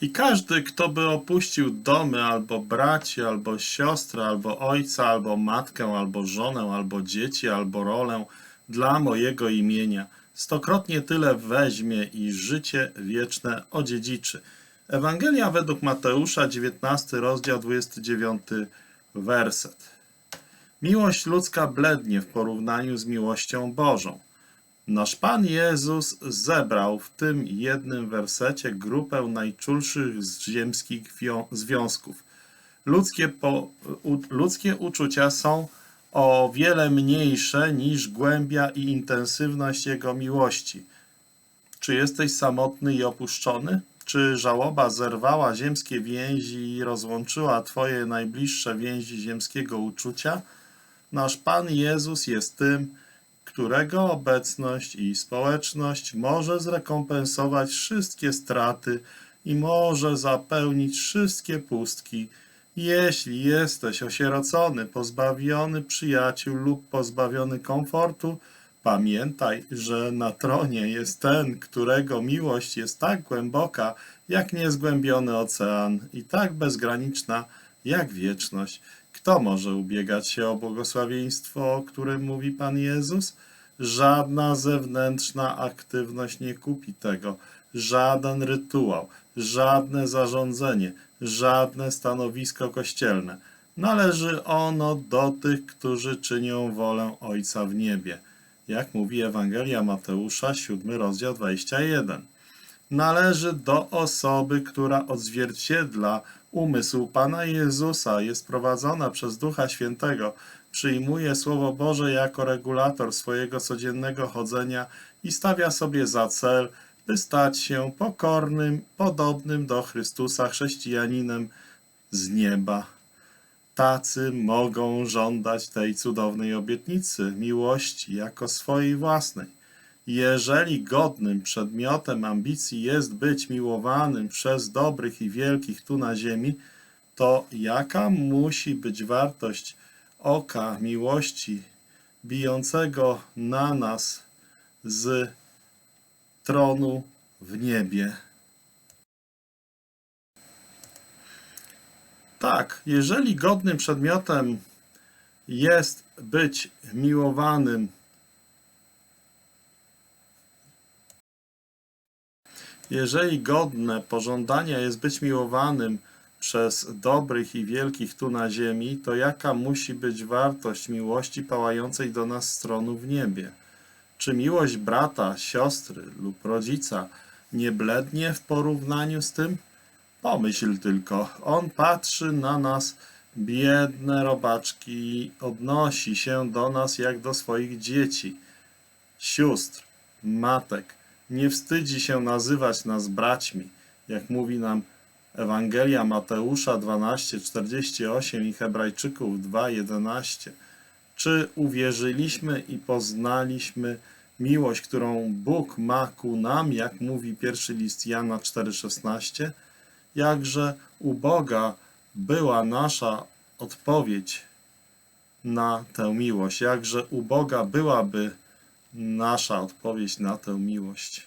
I każdy, kto by opuścił domy, albo braci, albo siostrę, albo ojca, albo matkę, albo żonę, albo dzieci, albo rolę dla mojego imienia, stokrotnie tyle weźmie i życie wieczne odziedziczy. Ewangelia według Mateusza, 19 rozdział, 29 werset. Miłość ludzka blednie w porównaniu z miłością Bożą. Nasz Pan Jezus zebrał w tym jednym wersecie grupę najczulszych z ziemskich wią- związków. Ludzkie, po, u, ludzkie uczucia są o wiele mniejsze niż głębia i intensywność Jego miłości. Czy jesteś samotny i opuszczony? Czy żałoba zerwała ziemskie więzi i rozłączyła Twoje najbliższe więzi ziemskiego uczucia? Nasz Pan Jezus jest tym, którego obecność i społeczność może zrekompensować wszystkie straty i może zapełnić wszystkie pustki. Jeśli jesteś osierocony, pozbawiony przyjaciół lub pozbawiony komfortu, pamiętaj, że na tronie jest ten, którego miłość jest tak głęboka, jak niezgłębiony ocean i tak bezgraniczna, jak wieczność. Kto może ubiegać się o błogosławieństwo, o którym mówi Pan Jezus? Żadna zewnętrzna aktywność nie kupi tego, żaden rytuał, żadne zarządzenie, żadne stanowisko kościelne. Należy ono do tych, którzy czynią wolę Ojca w niebie. Jak mówi Ewangelia Mateusza, 7 rozdział 21 należy do osoby, która odzwierciedla umysł Pana Jezusa, jest prowadzona przez Ducha Świętego, przyjmuje Słowo Boże jako regulator swojego codziennego chodzenia i stawia sobie za cel, by stać się pokornym, podobnym do Chrystusa chrześcijaninem z nieba. Tacy mogą żądać tej cudownej obietnicy miłości jako swojej własnej. Jeżeli godnym przedmiotem ambicji jest być miłowanym przez dobrych i wielkich tu na ziemi, to jaka musi być wartość oka miłości bijącego na nas z tronu w niebie? Tak, jeżeli godnym przedmiotem jest być miłowanym Jeżeli godne pożądania jest być miłowanym przez dobrych i wielkich tu na ziemi, to jaka musi być wartość miłości pałającej do nas z tronu w niebie? Czy miłość brata, siostry lub rodzica nie blednie w porównaniu z tym? Pomyśl tylko, on patrzy na nas, biedne robaczki, i odnosi się do nas jak do swoich dzieci, sióstr, matek nie wstydzi się nazywać nas braćmi, jak mówi nam Ewangelia Mateusza 12:48 i Hebrajczyków 2:11. Czy uwierzyliśmy i poznaliśmy miłość, którą Bóg ma ku nam, jak mówi pierwszy list Jana 4:16? Jakże uboga była nasza odpowiedź na tę miłość, jakże uboga byłaby nasza odpowiedź na tę miłość.